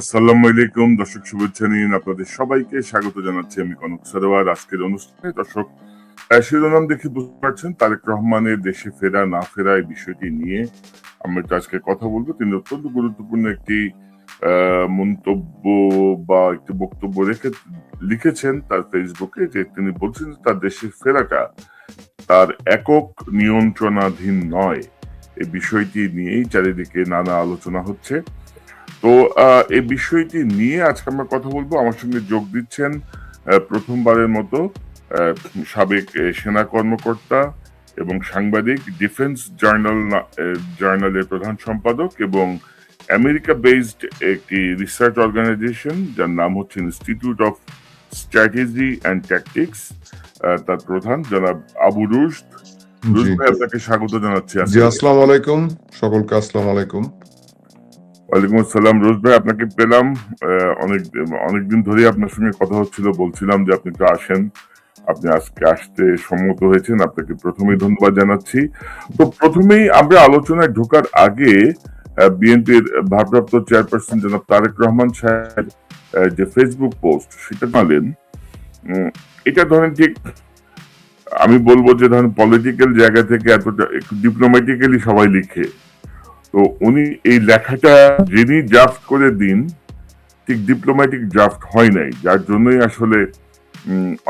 আসসালামু আলাইকুম, দর্শক শুভেচ্ছা নিন আপনাদের সবাইকে স্বাগত জানাচ্ছি আমি কনক সরোয়ার। আজকের অনুষ্ঠানে দর্শক শিরোনাম দেখে বুঝতে পারছেন, তারেক রহমানের দেশে ফেরা, না ফেরা এই বিষয়টি নিয়ে আমরা আজকে কথা বলব। তিনি অত্যন্ত গুরুত্বপূর্ণ একটি মন্তব্য বা একটি বক্তব্য রেখে, লিখেছেন তার ফেসবুকে যে তিনি বলছেন যে তার দেশে ফেরাটা তার একক নিয়ন্ত্রণাধীন নয়। এই বিষয়টি নিয়েই চারিদিকে নানা আলোচনা হচ্ছে। তো এই বিষয়টি নিয়ে আজকে আমরা কথা বলব। আমার সঙ্গে যোগ দিচ্ছেন প্রথমবারের মতো সাবেক সেনা কর্মকর্তা এবং সাংবাদিক ডিফেন্স জার্নাল জার্নালের প্রধান সম্পাদক এবং আমেরিকা বেসড একটি রিসার্চ অর্গানাইজেশন যার নাম হচ্ছে Institute of Strategy and Tactics তার প্রধান জনাব আবু ভাই আপনাকে স্বাগত জানাচ্ছি আসসালামু আলাইকুম। সকলকে আসসালামু আলাইকুম। ওয়ালাইকুম আসসালাম। রোজ ভাই, আপনাকে পেলাম অনেক, অনেকদিন ধরে আপনার সঙ্গে কথা হচ্ছিল, বলছিলাম যে আপনি একটু আসেন। আপনি আজকে আসতে সম্মত হয়েছেন, আপনাকে প্রথমেই ধন্যবাদ জানাচ্ছি। তো প্রথমেই আমরা আলোচনায় ঢোকার আগে বিএনপির ভারপ্রাপ্ত চেয়ারপারসন জনাব তারেক রহমান সাহেব যে ফেসবুক পোস্ট, সেটা পালেন এটা ধরেন ঠিক আমি বলব যে ধরেন পলিটিক্যাল জায়গা থেকে এতটা, একটু ডিপ্লোম্যাটিক্যালি সবাই লিখে। তো উনি এই লেখাটা যিনি ড্রাফট করে দিন, ঠিক ডিপ্লোম্যাটিক ড্রাফট হয় নাই। যার জন্যই আসলে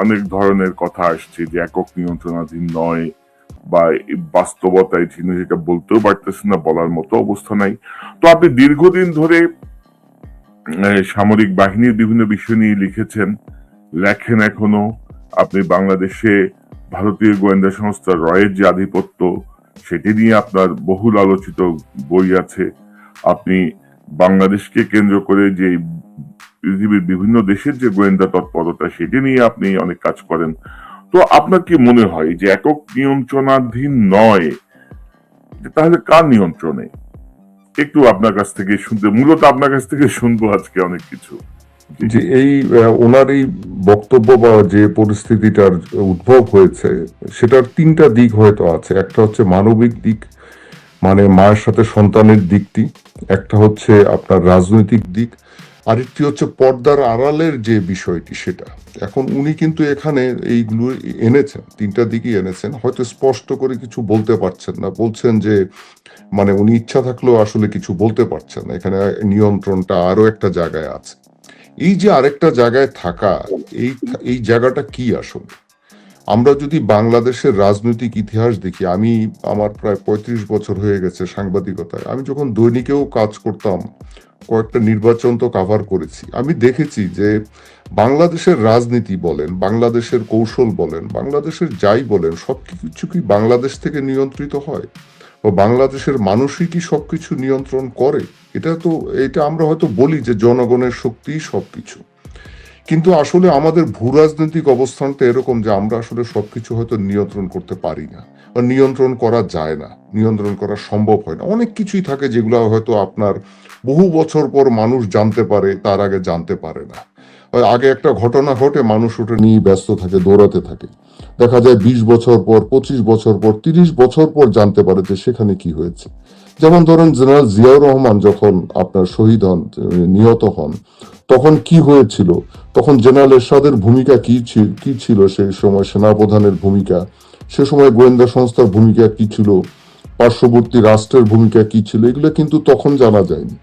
অনেক ধরনের কথা আসছে যে একক নিয়ন্ত্রণাধীন নয় বা বাস্তবতায় তিনি সেটা বলতেও পারতেছেন না, বলার মতো অবস্থা নাই। তো আপনি দীর্ঘদিন ধরে সামরিক বাহিনীর বিভিন্ন বিষয় নিয়ে লিখেছেন, লেখেন এখনও। আপনি বাংলাদেশে ভারতীয় গোয়েন্দা সংস্থা রয়ের যে আধিপত্য সেটি নিয়ে আপনার বহুল আলোচিত বই আছে। আপনি বাংলাদেশকে কেন্দ্র করে যে পৃথিবীর বিভিন্ন দেশের যে গোয়েন্দা তৎপরতা, সেটি নিয়ে আপনি অনেক কাজ করেন। তো আপনার কি মনে হয় যে একক নিয়ন্ত্রণাধীন নয় তাহলে কার নিয়ন্ত্রণে? একটু আপনার কাছ থেকে শুনতে, মূলত আপনার কাছ থেকে শুনব আজকে অনেক কিছু। যে এই ওনার এই বক্তব্য বা যে পরিস্থিতিটার উদ্ভব হয়েছে, সেটার তিনটা দিক হয়তো আছে। একটা হচ্ছে মানবিক দিক মানে মায়ের সাথে সন্তানের দিকটি। একটা হচ্ছে আপনার রাজনৈতিক দিক। আরেকটি হচ্ছে পর্দার আড়ালের যে বিষয়টি সেটা। এখন উনি কিন্তু এখানে এইগুলো এনেছেন, তিনটা দিকই এনেছেন। হয়তো স্পষ্ট করে কিছু বলতে পারছেন না। বলছেন যে মানে উনি ইচ্ছা থাকলেও আসলে কিছু বলতে পারছেন না। এখানে নিয়ন্ত্রণটা আরও একটা জায়গায় আছে। এই যে আরেকটা জায়গায় থাকা, এই এই জায়গাটা কি আসলে? আমরা যদি বাংলাদেশের রাজনৈতিক ইতিহাস দেখি, আমি আমার প্রায় পঁয়ত্রিশ বছর হয়ে গেছে সাংবাদিকতায়। আমি যখন দৈনিকেও কাজ করতাম, কয়েকটা নির্বাচন তো কাভার করেছি। আমি দেখেছি যে বাংলাদেশের রাজনীতি বলেন, বাংলাদেশের কৌশল বলেন, বাংলাদেশের যাই বলেন সব কিছু কি বাংলাদেশ থেকে নিয়ন্ত্রিত হয়। বা বাংলাদেশের মানুষই কি সবকিছু নিয়ন্ত্রণ করে? এটা তো, এটা আমরা হয়তো বলি যে জনগণের শক্তিই সবকিছু। কিন্তু আসলে আমাদের ভূ রাজনৈতিক অবস্থানটা এরকম যে আমরা আসলে সবকিছু হয়তো নিয়ন্ত্রণ করতে পারি না বা নিয়ন্ত্রণ করা যায় না, নিয়ন্ত্রণ করা সম্ভব হয় না। অনেক কিছুই থাকে যেগুলো হয়তো আপনার বহু বছর পর মানুষ জানতে পারে, তার আগে জানতে পারে না। আগে একটা ঘটনা ঘটে, মানুষ ওটা নিয়ে ব্যস্ত থাকে, দৌড়াতে থাকে। দেখা যায় বিশ বছর পর, পঁচিশ বছর পর, তিরিশ বছর পর জানতে পারে যে সেখানে কি হয়েছে। যেমন ধরেন জেনারেল জিয়াউর রহমান যখন আপনার শহীদ হন নিহত হন, তখন কি হয়েছিল? তখন জেনারেল এরশাদের ভূমিকা কি ছিল কি ছিল সেই সময়? সেনাপ্রধানের ভূমিকা? সে সময় গোয়েন্দা সংস্থার ভূমিকা কি ছিল? পার্শ্ববর্তী রাষ্ট্রের ভূমিকা কি ছিল? এগুলো কিন্তু তখন জানা যায়নি।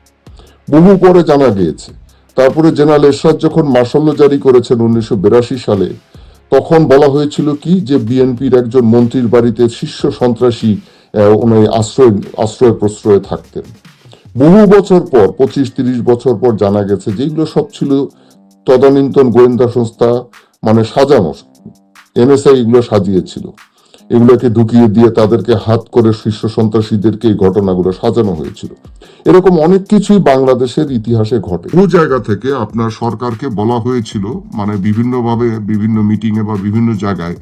বহু পরে জানা গিয়েছে। তারপরে জেনারেল এরশাদ যখন মার্শাল্য জারি করেছেন উনিশশো বিরাশি সালে, তখন বলা হয়েছিল কি? যে বিএনপির একজন মন্ত্রীর বাড়িতে শীর্ষ সন্ত্রাসী উনি আশ্রয় আশ্রয় প্রশ্রয়ে থাকতেন। বহু বছর পর, পঁচিশ, তিরিশ বছর পর জানা গেছে যেগুলো সব ছিল তদানীন্তন গোয়েন্দা সংস্থা মানে সাজানো, এনএসআই এগুলো সাজিয়েছিল। এগুলোকে ঢুকিয়ে দিয়ে তাদেরকে হাত করে শীর্ষ সন্ত্রাসীদেরকে এই ঘটনাগুলো সাজানো হয়েছিল। এরকম অনেক কিছুই বাংলাদেশের ইতিহাসে ঘটে। বহু জায়গা থেকে আপনার সরকারকে বলা হয়েছিল মানে বিভিন্নভাবে, বিভিন্ন মিটিং এ বা বিভিন্ন জায়গায়,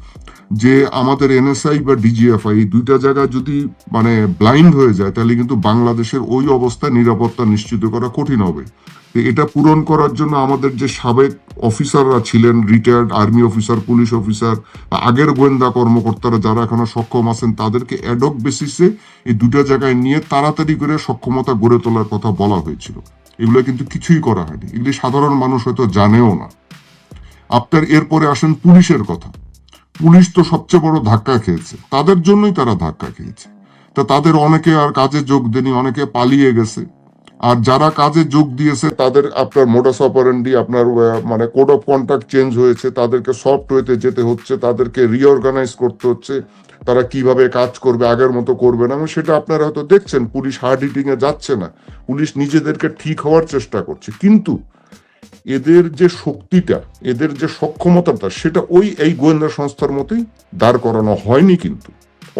যে আমাদের এনএসআই বা ডিজিএফআই দুইটা জায়গা যদি মানে ব্লাইন্ড হয়ে যায়, তাহলে কিন্তু বাংলাদেশের ওই অবস্থায় নিরাপত্তা নিশ্চিত করা কঠিন হবে। এটা পূরণ করার জন্য আমাদের যে সাবেক অফিসাররা ছিলেন retired army officer police officer আগের গোয়েন্দা কর্মকর্তারা যারা এখনও সক্ষম আছেন, তাদেরকে অ্যাডক বেসিসে এই দুটা জায়গায় নিয়ে তাড়াতাড়ি করে সক্ষমতা গড়ে তোলার কথা বলা হয়েছিল। এগুলো কিন্তু কিছুই করা হয়নি। এগুলি সাধারণ মানুষ হয়তো জানেও না। আপনার এরপরে আসেন পুলিশের কথা। পুলিশ তো সবচেয়ে বড় ধাক্কা খেয়েছে। তাদের জন্যই তারা ধাক্কা খেয়েছে। তা তাদের অনেকে আর কাজে যোগ দেনি অনেকে পালিয়ে গেছে। আর যারা কাজে যোগ দিয়েছে, তাদের আপনার মোটাস অপারেন্ডি আপনার মানে কোড অফ কন্ট্যাক্ট চেঞ্জ হয়েছে, তাদেরকে সফটওয়েতে যেতে হচ্ছে, তাদেরকে রিঅর্গানাইজ করতে হচ্ছে, তারা কীভাবে কাজ করবে, আগের মতো করবে না। সেটা আপনারা হয়তো দেখছেন, পুলিশ হার্ড হিটিং এ যাচ্ছে না। পুলিশ নিজেদেরকে ঠিক হওয়ার চেষ্টা করছে। কিন্তু এদের যে শক্তিটা, এদের যে সক্ষমতাটা, সেটা ওই, এই গোয়েন্দা সংস্থার মতোই দাঁড় করানো হয়নি কিন্তু।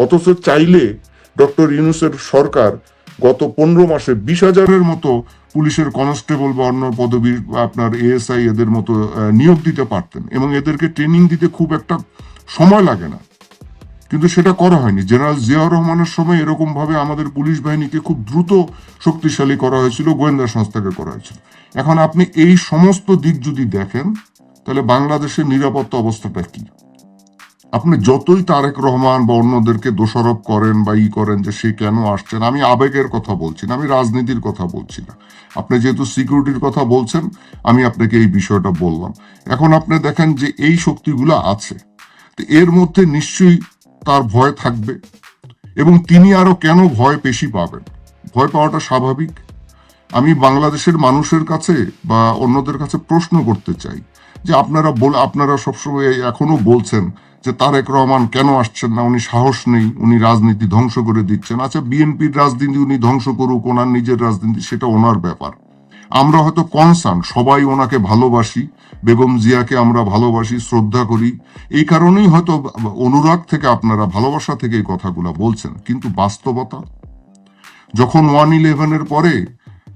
অথচ চাইলে ডক্টর ইউনুসের সরকার গত পনেরো মাসে বিশ হাজারের মতো পুলিশের কনস্টেবল বা অন্য পদবীর আপনার এএসআই এদের মতো নিয়োগ দিতে পারতেন এবং এদেরকে ট্রেনিং দিতে খুব একটা সময় লাগে না। কিন্তু সেটা করা হয়নি। জেনারেল জিয়াউর রহমানের সময় এরকম ভাবে আমাদের পুলিশ বাহিনীকে খুব দ্রুত শক্তিশালী করা হয়েছিল, গোয়েন্দা সংস্থাকে করা হয়েছিল। এখন আপনি এই সমস্ত দিক যদি দেখেন, তাহলে বাংলাদেশের নিরাপত্তা অবস্থাটা কি? আপনি যতই তারেক রহমান বা অন্যদেরকে দোষারোপ করেন বা ই করেন যে সে কেন আসছেন আমি আবেগের কথা বলছি না, আমি রাজনীতির কথা বলছি না। আপনি যেহেতু সিকিউরিটির কথা বলছেন, আমি আপনাকে এই বিষয়টা বললাম। এখন আপনি দেখেন যে এই শক্তিগুলো আছে। তো এর মধ্যে নিশ্চয়ই তার ভয় থাকবে এবং তিনি আরও কেন ভয় বেশি পাবেন? ভয় পাওয়াটা স্বাভাবিক। আমি বাংলাদেশের মানুষের কাছে বা অন্যদের কাছে প্রশ্ন করতে চাই। যে আপনারা বল, আপনারা সবসময় এখনও বলছেন যে তারেক রহমান কেন আসছেন না, উনি সাহস নেই, উনি রাজনীতি ধ্বংস করে দিচ্ছেন। আচ্ছা বিএনপির রাজনীতি উনি ধ্বংস করুক, ওনার নিজের রাজনীতি, সেটা ওনার ব্যাপার। আমরা হয়তো কনসার্ন সবাই ওনাকে ভালোবাসি, বেগম জিয়াকে আমরা ভালোবাসি, শ্রদ্ধা করি। এই কারণেই হয়তো অনুরাগ থেকে আপনারা ভালোবাসা থেকে এই কথাগুলো বলছেন। কিন্তু বাস্তবতা? যখন ওয়ান ইলেভেনের পরে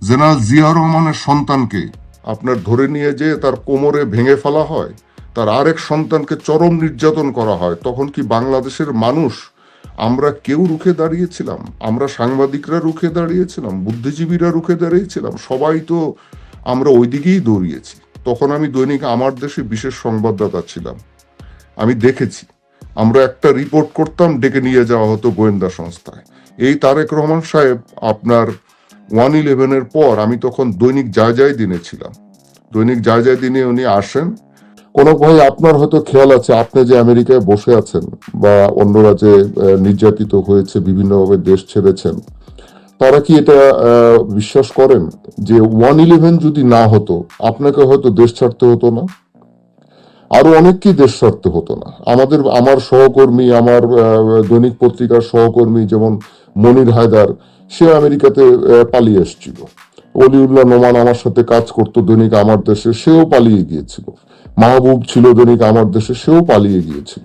জেনারেল জিয়া রহমানের সন্তানকে আপনার ধরে নিয়ে যে তার কোমরে ভেঙে ফেলা হয়, তার আরেক সন্তানকে চরম নির্যাতন করা হয়, তখন কি বাংলাদেশের মানুষ আমরা কেউ রুখে দাঁড়িয়েছিলাম? আমরা সাংবাদিকরা রুখে দাঁড়িয়েছিলাম? বুদ্ধিজীবীরা রুখে দাঁড়িয়েছিলাম? সবাই তো আমরা ওইদিকেই দৌড়িয়েছি। তখন আমি দৈনিক আমার দেশে বিশেষ সংবাদদাতা ছিলাম। আমি দেখেছি। আমরা একটা রিপোর্ট করতাম, ডেকে নিয়ে যাওয়া হতো গোয়েন্দা সংস্থায়। এই তারেক রহমান সাহেব আপনার ওয়ান ইলেভেনের পর আমি তখন দৈনিক যায় যায় দিনে ছিলাম। দৈনিক যায় যায় দিনে উনি আসেন। কোন ভাই আপনার হয়তো খেয়াল আছে আপনি যে আমেরিকায় বসে আছেন বা অন্যরা যে আহ, নির্যাতিত হয়েছে বিভিন্নভাবে দেশ ছেড়েছেন তারা কি এটা বিশ্বাস করেন যে ওয়ান ইলেভেন যদি না হতো আপনাকে হয়তো দেশ ছাড়তে হতো না? আরও অনেককেই দেশ ছাড়তে হতো না? আমাদের আমার সহকর্মী আমার দৈনিক পত্রিকার সহকর্মী যেমন মনির হায়দার সে আমেরিকাতে পালিয়ে এসেছিল। অলিউল্লাহ নোমান আমার সাথে কাজ করতো, দৈনিক আমার দেশে সেও পালিয়ে গিয়েছিল। মাহবুব ছিল, দৈনিক আমার দেশে সেও পালিয়ে গিয়েছিল।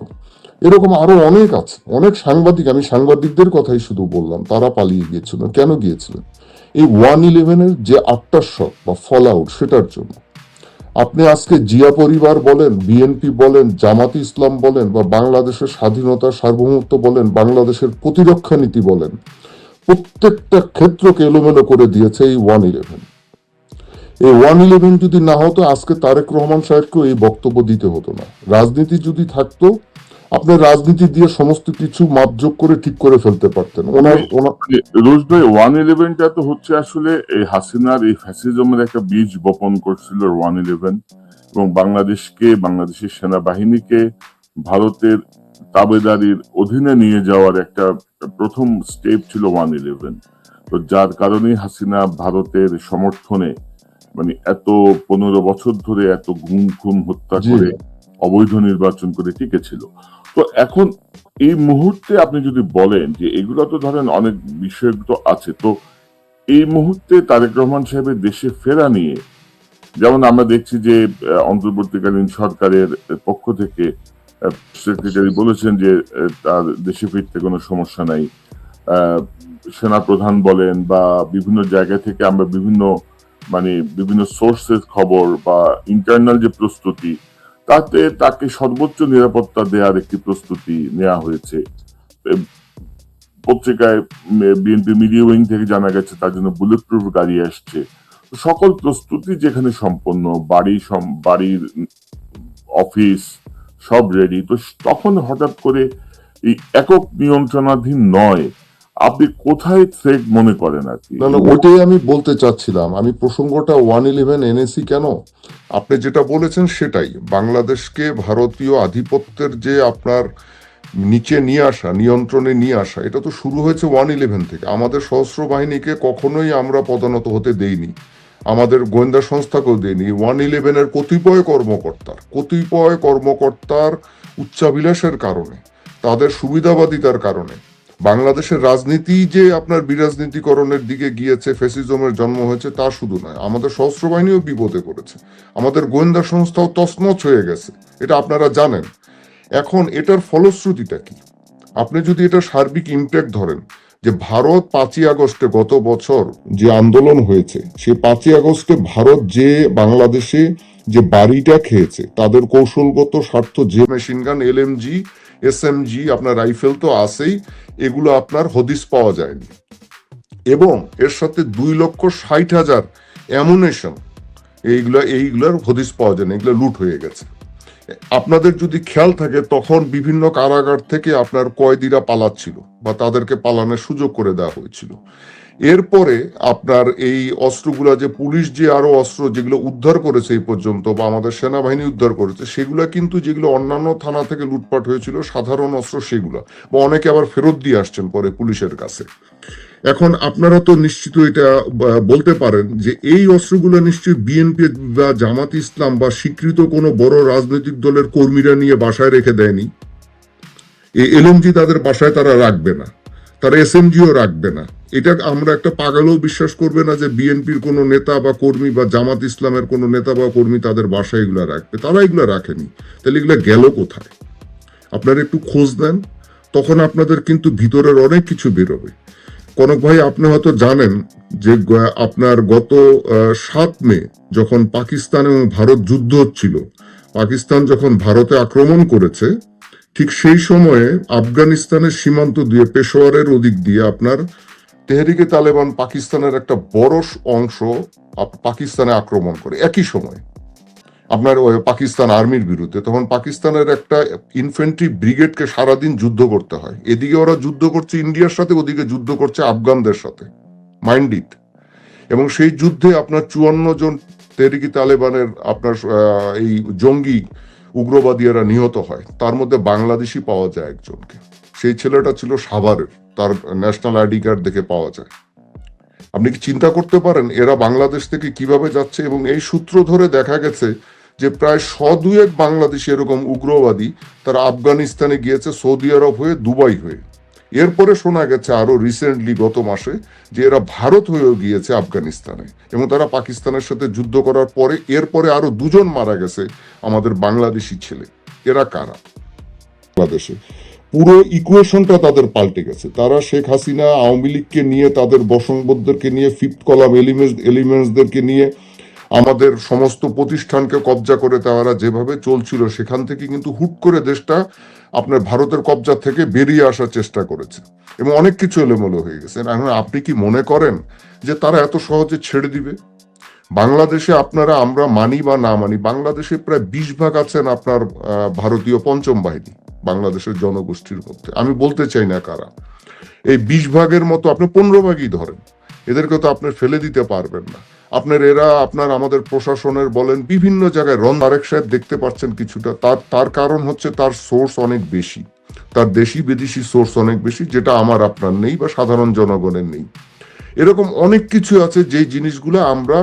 এরকম আরও অনেক আছে, অনেক সাংবাদিক, আমি সাংবাদিকদের কথাই শুধু বললাম, তারা পালিয়ে গিয়েছিলেন কেন গিয়েছিলেন? এই ওয়ান ইলেভেনের যে আফটার বা ফল আউট সেটার জন্য। আপনি আজকে জিয়া পরিবার বলেন, বিএনপি বলেন, জামাতি ইসলাম বলেন, বা বাংলাদেশের স্বাধীনতা সার্বভৌমত্ব বলেন, বাংলাদেশের প্রতিরক্ষা নীতি বলেন প্রত্যেকটা ক্ষেত্রকে এলোমেলো করে দিয়েছে এই ওয়ান ইলেভেন এই ওয়ান ইলেভেন যদি না হতো আজকে তারেক রহমান সাহেবকেও এই বক্তব্য দিতে হতো না। রাজনীতি যদি থাকতো আপনি রাজনীতি দিয়ে সমস্ত কিছু মাপযোগ করে ঠিক করে ফেলতে পারতেন। ওনার ওনার রোজ ভাই ওয়ান ইলেভেনটা তো হচ্ছে আসলে এই হাসিনার এই ফ্যাসিজমের একটা বীজ বপন করছিল ওয়ান ইলেভেন এবং বাংলাদেশকে বাংলাদেশের সেনাবাহিনীকে ভারতের তাবেদারির অধীনে নিয়ে যাওয়ার একটা প্রথম স্টেপ ছিল ওয়ান ইলেভেন। তো যার কারণেই হাসিনা ভারতের সমর্থনে মানে এত পনেরো বছর ধরে এত গুম খুম হত্যা করে অবৈধ নির্বাচন করে টিকেছিল। তো এখন এই মুহূর্তে আপনি যদি বলেন যে এগুলো তো ধরেন অনেক বিষয় তো আছে তো এই মুহূর্তে তারেক রহমান সাহেবের দেশে ফেরা নিয়ে যেমন আমরা দেখছি যে অন্তর্বর্তীকালীন সরকারের পক্ষ থেকে সেক্রেটারি বলেছেন যে তার দেশে ফিরতে কোনো সমস্যা নাই। সেনাপ্রধান বলেন বা বিভিন্ন জায়গা থেকে আমরা বিভিন্ন মানে বিভিন্ন সোর্সের খবর বা ইন্টারনাল যে প্রস্তুতি, তাতে তাকে সর্বোচ্চ নিরাপত্তা দেওয়ার একটি প্রস্তুতি নেওয়া হয়েছে। পত্রিকায় বিএনপি মিডিয়া উইং থেকে জানা গেছে তার জন্য বুলেট প্রুফ গাড়ি আসছে। সকল প্রস্তুতি যেখানে সম্পন্ন, বাড়ি বাড়ির অফিস সব রেডি তো তখন হঠাৎ করে এই একক নিয়ন্ত্রণাধীন নয়, আপনি কোথায় থ্রেড মনে করেন আর কি? না ওটাই আমি বলতে চাচ্ছিলাম। আমি প্রসঙ্গটা ওয়ান ইলেভেন এনএসি কেন? আপনি যেটা বলেছেন সেটাই। বাংলাদেশকে ভারতীয় আধিপত্যের যে আপনার নিচে নিয়ে আসা, নিয়ন্ত্রণে নিয়ে আসা, এটা তো শুরু হয়েছে ওয়ান ইলেভেন থেকে। আমাদের সশস্ত্র বাহিনীকে কখনোই আমরা পদানত হতে দেইনি। আমাদের গোয়েন্দা সংস্থাকেও দেয়নি। ওয়ান ইলেভেনের কতিপয় কর্মকর্তার কতিপয় কর্মকর্তার উচ্চাভিলাষের কারণে, তাদের সুবিধাবাদিতার কারণে, বাংলাদেশের রাজনীতি যে আপনার বিরাজনীতিকরণের দিকে গিয়েছে ফেসিজমের জন্ম হয়েছে, তা শুধু নয়, আমাদের সশস্ত্র বাহিনীও বিপদে পড়েছে, আমাদের গোয়েন্দা সংস্থাও তছনছ হয়ে গেছে, এটা আপনারা জানেন। এখন এটার ফলশ্রুতিটা কি? আপনি যদি এটা সার্বিক ইম্প্যাক্ট ধরেন যে ভারত পাঁচই আগস্টে গত বছর যে আন্দোলন হয়েছে, সেই পাঁচই আগস্টে ভারত যে বাংলাদেশে যে বাড়িটা খেয়েছে, তাদের কৌশলগত স্বার্থ যে মেশিন গান এম জি আপনার রাইফেল তো আছেই, এগুলো আপনার হদিস পাওয়া যায়নি। এবং এর সাথে দুই লক্ষ ষাট হাজার অ্যামুনেশন এইগুলো এইগুলোর হদিস পাওয়া যায় না এগুলো লুট হয়ে গেছে। আপনাদের যদি খেয়াল থাকে, তখন বিভিন্ন কারাগার থেকে আপনার কয়েদিরা পালাচ্ছিল বা তাদেরকে পালানোর সুযোগ করে দেওয়া হয়েছিল। এরপরে আপনার এই অস্ত্রগুলা যে পুলিশ যে আরও অস্ত্র যেগুলো উদ্ধার করেছে এই পর্যন্ত বা আমাদের সেনাবাহিনী উদ্ধার করেছে, সেগুলা কিন্তু যেগুলো অন্যান্য থানা থেকে লুটপাট হয়েছিল, সাধারণ অস্ত্র সেগুলা, বা অনেকে আবার ফেরত দিয়ে আসছেন পরে পুলিশের কাছে। এখন আপনারা তো নিশ্চিত এটা বলতে পারেন যে এই অস্ত্রগুলো নিশ্চয়ই বিএনপি বা জামাত ইসলাম বা স্বীকৃত কোনো বড় রাজনৈতিক দলের কর্মীরা নিয়ে বাসায় রেখে দেয়নি। এই এলএমজি তাদের বাসায় তারা রাখবে না। তারা এসএমজিও রাখবে না। এটা আমরা একটা পাগালও বিশ্বাস করবে না যে বিএনপির কোনো নেতা বা কর্মী বা জামাত ইসলামের কোনো নেতা বা কর্মী তাদের বাসায় এগুলো রাখবে। তারা এগুলো রাখেনি। তাহলে এগুলো গেল কোথায়? আপনারা একটু খোঁজ দেন তখন আপনাদের কিন্তু ভিতরের অনেক কিছু বেরোবে। কনক ভাই, আপনি হয়তো জানেন যে আপনার গত সাত মে যখন পাকিস্তান এবং ভারত যুদ্ধ হচ্ছিল, পাকিস্তান যখন ভারতে আক্রমণ করেছে, ঠিক সেই সময়ে আফগানিস্তানের সীমান্ত দিয়ে, পেশোয়ারের ওদিক দিয়ে আপনার তেহরিকে তালেবান পাকিস্তানের একটা বড় অংশ পাকিস্তানে আক্রমণ করে। একই সময় আপনার পাকিস্তান আর্মির বিরুদ্ধে, তখন পাকিস্তানের একটা ইনফেন্ট্রি ব্রিগেডকে সারাদিন যুদ্ধ করতে হয়। এদিকে ওরা যুদ্ধ করছে ইন্ডিয়ার সাথে, ওদিকে যুদ্ধ করছে আফগানদের সাথে মাইন্ড ইট এবং সেই যুদ্ধে আপনার চুয়ান্ন জন তেরিকি তালেবানের আপনার এই জঙ্গি উগ্রবাদীরা নিহত হয়। তার মধ্যে বাংলাদেশি পাওয়া যায় একজনকে। সেই ছেলেটা ছিল সাভারের, তার ন্যাশনাল আইডি কার্ড দেখে পাওয়া যায়। আপনি কি চিন্তা করতে পারেন, এরা বাংলাদেশ থেকে কীভাবে যাচ্ছে? এবং এই সূত্র ধরে দেখা গেছে যে প্রায় শ দুয়েক বাংলাদেশি এরকম উগ্রবাদী তারা আফগানিস্তানে গিয়েছে, সৌদি আরব হয়ে, দুবাই হয়ে। এরপরে শোনা গেছে আরও রিসেন্টলি গত মাসে যে এরা ভারত হয়েও গিয়েছে আফগানিস্তানে এবং তারা পাকিস্তানের সাথে যুদ্ধ করার পরে এরপরে আরও দুজন মারা গেছে আমাদের বাংলাদেশি ছেলে। এরা কারা? বাংলাদেশে। পুরো ইকুয়েশনটা তাদের পাল্টে গেছে। তারা শেখ হাসিনা, আওয়ামী লীগকে নিয়ে, তাদের বসংবদদেরকে নিয়ে, ফিফথ কলাম এলিমেন্টস এলিমেন্টসদেরকে নিয়ে আমাদের সমস্ত প্রতিষ্ঠানকে কবজা করে তারা যেভাবে চলছিল, সেখান থেকে কিন্তু হুট করে দেশটা আপনার ভারতের কবজা থেকে বেরিয়ে আসার চেষ্টা করেছে। এবং অনেক কিছু এলোমেলো হয়ে গেছে। এখন আপনি কি মনে করেন যে তারা এত সহজে ছেড়ে দিবে? বাংলাদেশে আপনারা আমরা মানি বা না মানি, বাংলাদেশে প্রায় বিশ ভাগ আছেন আপনার ভারতীয় পঞ্চম বাহিনী, বাংলাদেশের জনগোষ্ঠীর মধ্যে। আমি বলতে চাই না কারা। এই বিশ ভাগের মতো আপনি পনেরো ভাগই ধরেন। এদেরকে তো আপনি ফেলে দিতে পারবেন না। আপনার এরা, আপনার আমাদের প্রশাসনের বলেন, বিভিন্ন জায়গায় রন আরেক সাহেব দেখতে পাচ্ছেন কিছুটা। তার তার কারণ হচ্ছে তার সোর্স অনেক বেশি। তার দেশি বিদেশি সোর্স অনেক বেশি, যেটা আমার আপনার নেই বা সাধারণ জনগণের নেই। এরকম অনেক কিছু আছে যে জিনিসগুলো আমরা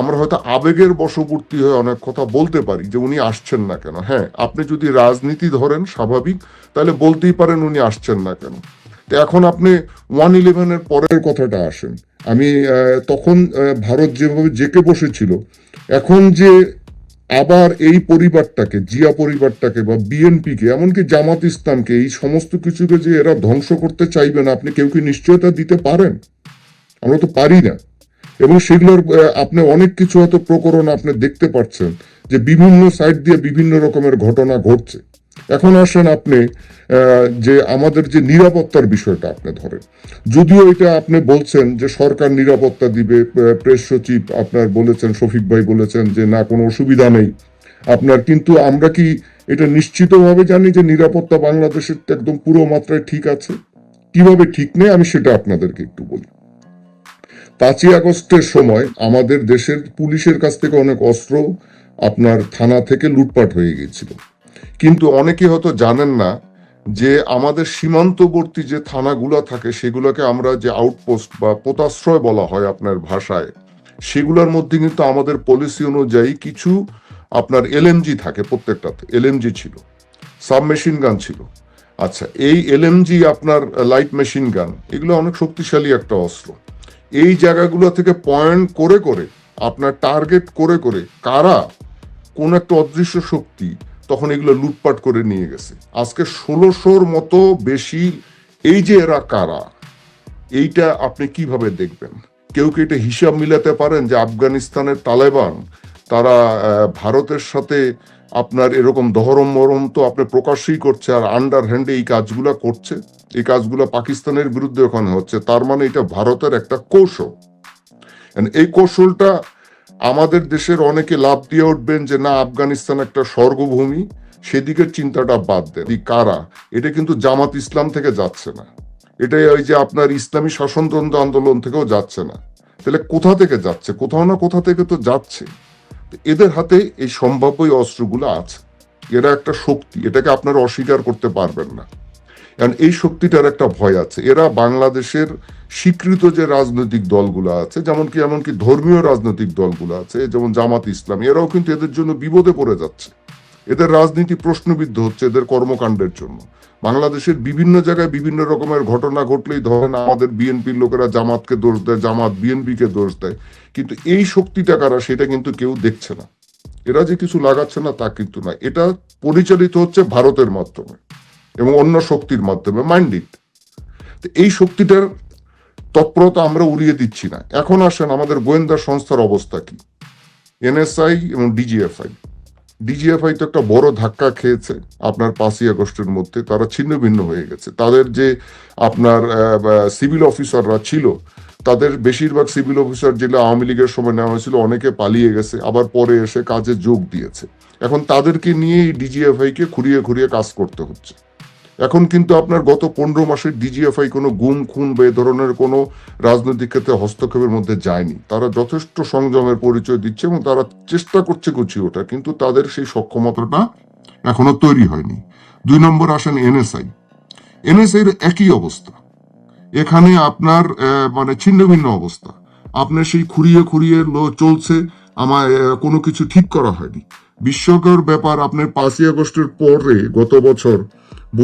আমরা হয়তো আবেগের বশবর্তী হয়ে অনেক কথা বলতে পারি যে উনি আসছেন না কেন। হ্যাঁ আপনি যদি রাজনীতি ধরেন স্বাভাবিক, তাহলে বলতেই পারেন উনি আসছেন না কেন। তো এখন আপনি ওয়ান ইলেভেনের পরের কথাটা আসেন। আমি তখন ভারত যেভাবে জেকে বসেছিল, এখন যে আবার এই পরিবারটাকে, জিয়া পরিবারটাকে বা বিএনপিকে, এমনকি জামাত ইসলামকে, এই সমস্ত কিছুকে যে এরা ধ্বংস করতে চাইবেন আপনি কেউ কি নিশ্চয়তা দিতে পারেন? আমরা তো পারি না। এবং সেগুলোর আপনি অনেক কিছু হয়তো প্রকরণ আপনি দেখতে পাচ্ছেন যে বিভিন্ন সাইড দিয়ে বিভিন্ন রকমের ঘটনা ঘটছে। এখন আসেন আপনি যে আমাদের যে নিরাপত্তার বিষয়টা আপনি ধরেন। যদিও এটা আপনি বলছেন যে সরকার নিরাপত্তা দিবে প্রেস সচিব আপনার বলেছেন, শফিক ভাই বলেছেন যে না, কোনো অসুবিধা নেই। আপনার কিন্তু আমরা কি এটা নিশ্চিতভাবে জানি যে নিরাপত্তা বাংলাদেশের একদম পুরো মাত্রায় ঠিক আছে? কীভাবে ঠিক নেই? আমি সেটা আপনাদেরকে একটু বলি। পাঁচই আগস্টের সময় আমাদের দেশের পুলিশের কাছ থেকে অনেক অস্ত্র আপনার থানা থেকে লুটপাট হয়ে গিয়েছিল। কিন্তু অনেকে হয়তো জানেন না যে আমাদের সীমান্তবর্তী যে থানাগুলো থাকে, সেগুলোকে আমরা যে আউটপোস্ট বা পোতাশ্রয় বলা হয় আপনার ভাষায়, সেগুলোর মধ্যে কিন্তু আমাদের পলিসি অনুযায়ী কিছু আপনার এলএমজি থাকে প্রত্যেকটাতে। এলএমজি ছিল সাব মেশিন গান ছিল। আচ্ছা এই এলএমজি আপনার লাইট মেশিন গান এগুলো অনেক শক্তিশালী একটা অস্ত্র। এই জায়গাগুলো থেকে পয়েন্ট করে করে, আপনার টার্গেট করে করে, কারা কোন একটা অদৃশ্য শক্তি তখন এগুলো লুটপাট করে নিয়ে গেছে। আজকে ষোলোশোর মতো বেশি, এই যে এরা কারা, এইটা আপনি কীভাবে দেখবেন? কেউ কি এটা হিসাব মিলাতে পারেন যে আফগানিস্তানের তালেবান, তারা ভারতের সাথে আপনার এরকম দহরম মরম তো আপনি প্রকাশ্যই করছে আর আন্ডার হ্যান্ডে এই কাজগুলা করছে? এই কাজগুলো পাকিস্তানের বিরুদ্ধে ওখানে হচ্ছে, তার মানে এটা ভারতের একটা কৌশল। এই কৌশলটা আমাদের দেশের অনেকে লাভ দিয়ে উঠবেন যে না, আফগানিস্তান একটা স্বর্গভূমি, সেদিকের চিন্তাটা বাদ দেন। কারা? এটা কিন্তু জামাত ইসলাম থেকে যাচ্ছে না। এটা ওই যে আপনার ইসলামী শাসনতন্ত্র আন্দোলন থেকেও যাচ্ছে না। তাহলে কোথা থেকে যাচ্ছে? কোথাও না কোথা থেকে তো যাচ্ছে। এদের হাতে এই সম্ভাব্য অস্ত্রগুলো আছে। এরা একটা শক্তি, এটাকে আপনারা অস্বীকার করতে পারবেন না। কারণ এই শক্তিটার একটা ভয় আছে। এরা বাংলাদেশের স্বীকৃত যে রাজনৈতিক দলগুলো আছে যেমন কি এমনকি ধর্মীয় রাজনৈতিক দলগুলো আছে, যেমন জামাত ইসলাম, এরাও কিন্তু এদের জন্য বিপদে পড়ে যাচ্ছে। এদের রাজনীতি প্রশ্নবিদ্ধ হচ্ছে এদের কর্মকাণ্ডের জন্য। বাংলাদেশের বিভিন্ন জায়গায় বিভিন্ন রকমের ঘটনা ঘটলেই ধরেন আমাদের বিএনপির লোকেরা জামাতকে দোষ দেয়, জামাত বিএনপিকে দোষ দেয়। কিন্তু এই শক্তিটা কারা সেটা কিন্তু কেউ দেখছে না। এরা যে কিছু লাগাচ্ছে না তা কিন্তু না এটা পরিচালিত হচ্ছে ভারতের মাধ্যমে। এবং অন্য শক্তির মাধ্যমে মাইন্ডিট এই শক্তিটার তৎপরতা আমরা উড়িয়ে দিচ্ছি না। এখন আসেন আমাদের গোয়েন্দা সংস্থার অবস্থা কি? এনএসআই এবং ডিজিএফআই। ডিজিএফআই তো একটা বড় ধাক্কা খেয়েছে। আপনার পাঁচই আগস্টের মধ্যে তারা ছিন্ন ভিন্ন হয়ে গেছে। তাদের যে আপনার সিভিল অফিসাররা ছিল, তাদের বেশিরভাগ সিভিল অফিসার যেগুলো আওয়ামী লীগের সময় নেওয়া হয়েছিল, অনেকে পালিয়ে গেছে, আবার পরে এসে কাজে যোগ দিয়েছে। এখন তাদেরকে নিয়েই ডিজিএফআই কে খুঁড়িয়ে খুঁড়িয়ে কাজ করতে হচ্ছে। এখন কিন্তু আপনার গত পনেরো মাসের ডিজিএফআই কোনো গুম, খুন বা এ ধরনের কোনো রাজনৈতিক ক্ষেত্রে হস্তক্ষেপের মধ্যে যায়নি। তারা যথেষ্ট সংযমের পরিচয় দিচ্ছে এবং তারা চেষ্টা করছে গুছিয়ে ওঠা কিন্তু তাদের সেই সক্ষমতাটা এখনও তৈরি হয়নি। দুই নম্বর আসেন এনএসআই এনএসআই এর একই অবস্থা। এখানে আপনার মানে ছিন্ন ভিন্ন অবস্থা। আপনার সেই খুঁড়িয়ে খুঁড়িয়ে লো চলছে আমার কোনো কিছু ঠিক করা হয়নি। বিস্ময়কর ব্যাপার আপনার পাঁচই আগস্টের পরে গত বছর